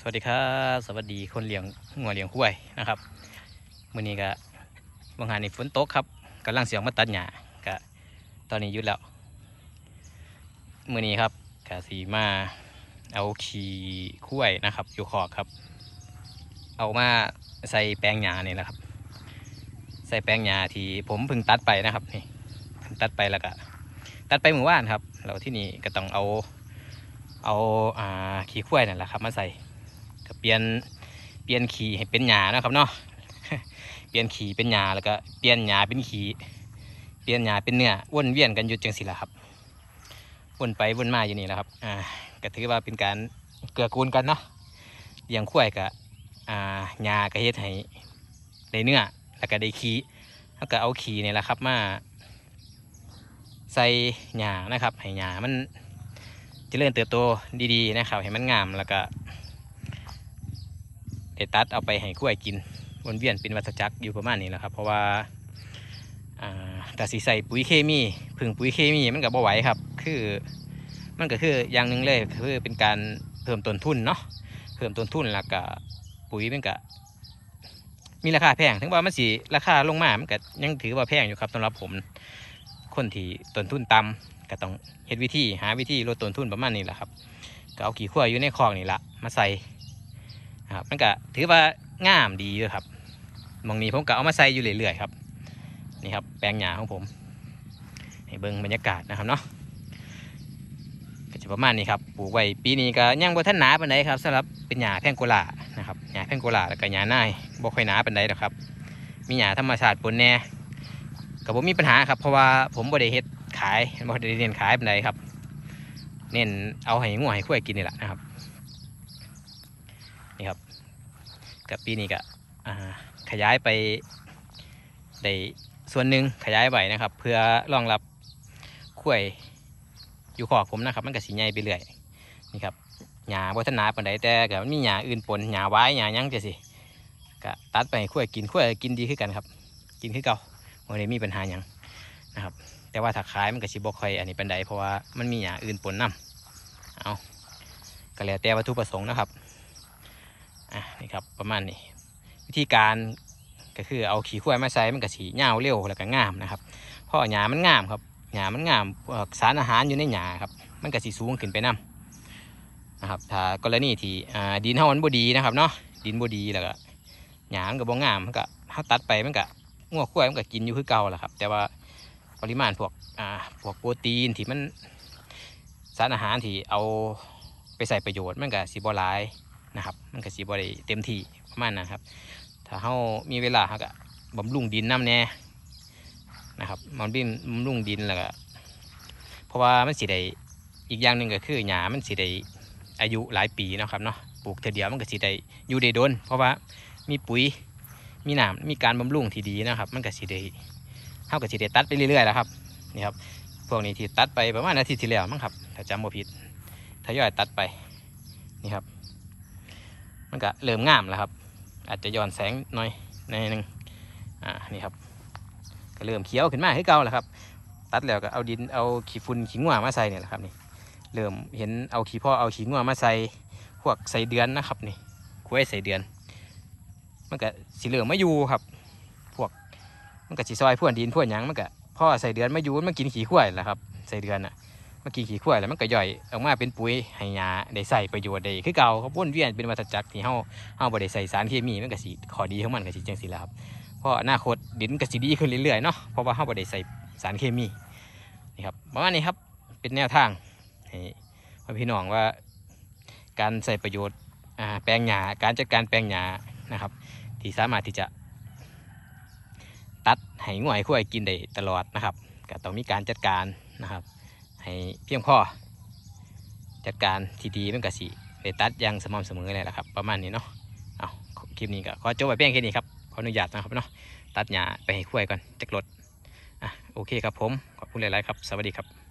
สวัสดีครับสวัสดีคนเลี้ยงงัวเลี้ยงควายนะครับมื้อนี้ก็บางหานี่ฝนตกครับกำลังเสียงมาตัดหญ้าก็ตอนนี้หยุดแล้วมื้อนี้ครับก็สีมาเอาขี้ควายนะครับ อยู่ขอกครับ เอามาใส่แปลงหญ้านี่แหละครับ ใส่แปลงหญ้าที่ผมเพิ่งตัดไปนะครับนี่ตัดไปแล้วก็ตัดไปเมื่อวานครับแล้วที่นี่ก็ต้องเอาเอาอ่าขี้วยนั่นแหละครับมาใส่ ก็เปลี่ยนเปลี่ยนขี่ให้เป็นหญ้านะครับเนาะเปลี่ยนขี่เป็นหญ้าแล้วก็เปลี่ยนหญ้าเป็นขี่เปลี่ยนหญ้าเป็นเนื้อวนเวียนกันอยู่จังสิละครับวนไปวนมาอยู่นี่แหละครับอ่าก็ถือว่าเป็นการเกื้อกูลกันเนาะเลี้ยงควายกับอ่าหญ้าก็เฮ็ดให้ได้เนื้อแล้วก็ได้ขี่แล้วก็เอาขี่นี่แหละครับมาใส่หญ้านะครับให้หญ้ามันเจริญเติบโตดีๆนะครับให้มันงามแล้วก็ ได้ตัดเอาไปให้กล้วยกินวนเวียนเป็นวัฏจักรอยู่ประมาณนี้แหละครับ เพราะว่าแต่สีใส่ปุ๋ยเคมีพึ่งปุ๋ยเคมีมันก็บ่ไหวครับ คือมันก็คืออย่างหนึ่งเลยคือเป็นการเพิ่มต้นทุนเนาะเพิ่มต้นทุนแล้วก็ปุ๋ยมันก็มีราคาแพงถึงว่ามันสีราคาลงมามันก็ยังถือว่าแพงอยู่ครับสำหรับผมคนที่ต้นทุนต่ำก็ต้องเฮ็ดวิธีหาวิธีลดต้นทุนประมาณนี้แหละครับก็เอาขี้ขั้วอยู่ในคลองนี่ละมาใส่ ครับมันก็ถือว่างามดีเลยครับมองนี้ผมก็เอามาใส่อยู่เรื่อยๆครับนี่ครับแปลงหญ้าของผมให้เบิ่งบรรยากาศนะครับเนาะก็จะประมาณนี้ครับปลูกไว้ปีนี้ก็ยังบ่ทันหนาปานใดครับสำหรับเป็นหญ้าแพงโกลานะครับหญ้าแพงโกลาแล้วก็หญ้านายบ่ค่อยหนาปานใดหรอกครับ มีหญ้าธรรมชาติปนแน่ก็บ่มีปัญหาครับเพราะว่าผมบ่ได้เฮ็ดขายบ่ได้เน้นขายปานใดครับ เน้นเอาให้งัวให้ควายกินนี่แหละนะครับ กับปีนี้ก็ขยายไปได้ส่วนหนึ่งขยายไปนะครับ เพื่อรองรับข้วยอยู่ขอกผมนะครับ มันก็สีใหญ่ไปเรื่อยนี่ครับหญ้าบนทนาปันใดแต่ก็มันมีหญ้าอื่นปนหญ้าไว้หญ้ายั้งจะสิก็ตัดไปให้ข้วยกินข้วยกินดีขึ้นกันครับ กินขึ้นเก่าไม่ได้มีปัญหาหยังนะครับ แต่ว่าถ้าขายมันก็สิบกคอยอันนี้ปันใดเพราะว่ามันมีหญ้าอื่นปนนํเอาก็แล้วแต่วัตถุประสงค์นะครับ อะนี่ครับประมาณนี้วิธีการก็คือเอาขี้ข้วยมาใส่มันก็สีเงาเร็วแล้วก็งามนะครับเพราะหญ้ามันงามครับหญ้ามันงามสารอาหารอยู่ในหญ้าครับมันก็สีสูงขึ้นไปนํนะครับถ้ากรณีที่ดินเฮามันบดีนะครับเนาะดินบดีแล้วก็หญ้ามันก็บ่งามมันก็เฮาตัดไปมันก็งัวข้วยมันก็กินอยู่คือเก่าแหละครับ แต่ว่าปริมาณพวกอ่าพวกโปรตีนที่มันสารอาหารที่เอาไปใส่ประโยชน์มันก็สิบ่หลาย นะครับ มันก็สีบริเต็มที่ประมาณนะครับ ถ้าเขามีเวลาเขาก็บำรุงดินน้ำแน่นะครับบำรุงบำรุงดินแล้วก็เพราะว่ามันสีได้อีกอย่างหนึ่งก็คือหญ้ามันสีได้อายุหลายปีนะครับเนาะปลูกเทีเดียวมันก็สีได้อยู่ได้โดนเพราะว่ามีปุ๋ยมีน้ำมีการบำรุงที่ดีนะครับ มันก็สีได้เขาก็สีได้ตัดไปเรื่อยๆแล้วครับนี่ครับพวกนี้ที่ตัดไปประมาณอาทิตย์ที่แล้วมั้งครับถ้าจำบ่ผิดทยอยตัดไปนี่ครับ มันก็เริ่มงามแล้วครับ อาจจะย้อนแสงหน่อยในหนึ่งอ่านี่ครับ ก็เริ่มเขียวขึ้นมาให้เก่าแล้วครับ ตัดแล้วก็เอาดินเอาขี้ฝุ่นขี้งัวมาใส่เนี่ยแหละครับนี่เริ่มเห็นเอาขี้พ่อเอาขี้งัวมาใส่พวกใส่เดือนนะครับนี่กล้วยใส่เดือน มันก็สีเหลืองมาอยู่ครับ พวกมันก็สีซอยพ่วกดินพ่วกหยังมันก็พ่อใส่เดือนมาอยู่มันกินขี้ข้วยแหละครับใส่เดือนอะ มันกินขี้ขั้วแล้วมันก็ย่อยออกมาเป็นปุ๋ยให้หญ้าได้ใส่ประโยชน์ได้คือเก่าเขาวนเวียนเป็นวัฏจักรที่เฮาเฮาบ่ได้ใส่สารเคมีมันก็สิขอดีของมันก็สิจังซี่แหละครับเพราะอนาคตดินก็สิดีขึ้นเรื่อยๆเนาะเพราะว่าเฮาบ่ได้ใส่สารเคมีนี่ครับประมาณนี้ครับเป็นแนวทางให้พี่น้องว่า การใส่ประโยชน์อ่าแปลงหญ้าการจัดการแปลงหญ้านะครับ ที่สามารถที่จะตัดให้ง่วยควายกินได้ตลอดนะครับก็ต้องมีการจัดการนะครับ ให้เพียงพอจัดการทีดีเป็นกะสีไปตัดอย่างสม่ำเสมอเลยแหละครับ ประมาณนี้เนาะเอาคลิปนี้ก็ขอจบไว้เพียงแค่นี้ครับขออนุญาตนะครับเนาะตัดหญ้าไปให้คุ้ยก่อนจะกรถอะโอเคครับผมขอบคุณหลายๆครับ สวัสดีครับ